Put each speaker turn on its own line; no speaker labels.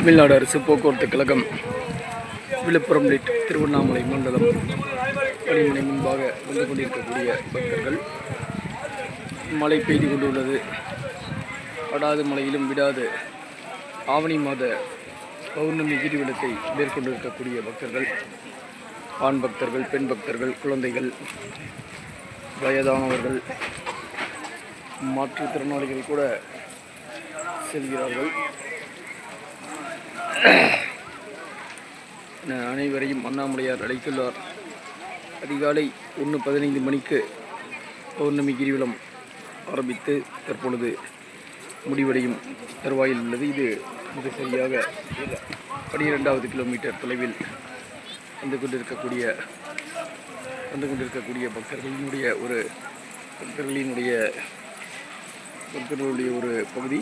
தமிழ்நாடு அரசு போக்குவரத்து கழகம் விழுப்புரம் லிட் திருவண்ணாமலை மண்டலம் பணிமனை முன்பாக வந்து கொண்டிருக்கக்கூடிய பக்தர்கள். மழை பெய்து கொண்டுள்ளது. படாது மழையிலும் விடாது ஆவணி மாத பௌர்ணமி கிரிவலத்தை மேற்கொண்டிருக்கக்கூடிய பக்தர்கள் ஆண் பக்தர்கள் பெண் பக்தர்கள் குழந்தைகள் வயதானவர்கள் மாற்றுத்திறனாளிகள் கூட செல்கிறார்கள். என அனைவரையும் அண்ணாமலையார் அழைத்துள்ளார். அதிகாலை ஒன்று பதினைந்து மணிக்கு பௌர்ணமி கிரிவலம் ஆரம்பித்து தற்பொழுது முடிவடையும் தருவாயில் உள்ளது. இது மிக சரியாக பனிரெண்டாவது கிலோமீட்டர் தொலைவில் வந்து கொண்டிருக்கக்கூடிய வந்து கொண்டிருக்கக்கூடிய பக்தர்களினுடைய ஒரு பக்தர்களினுடைய பக்தர்களுடைய ஒரு பகுதி.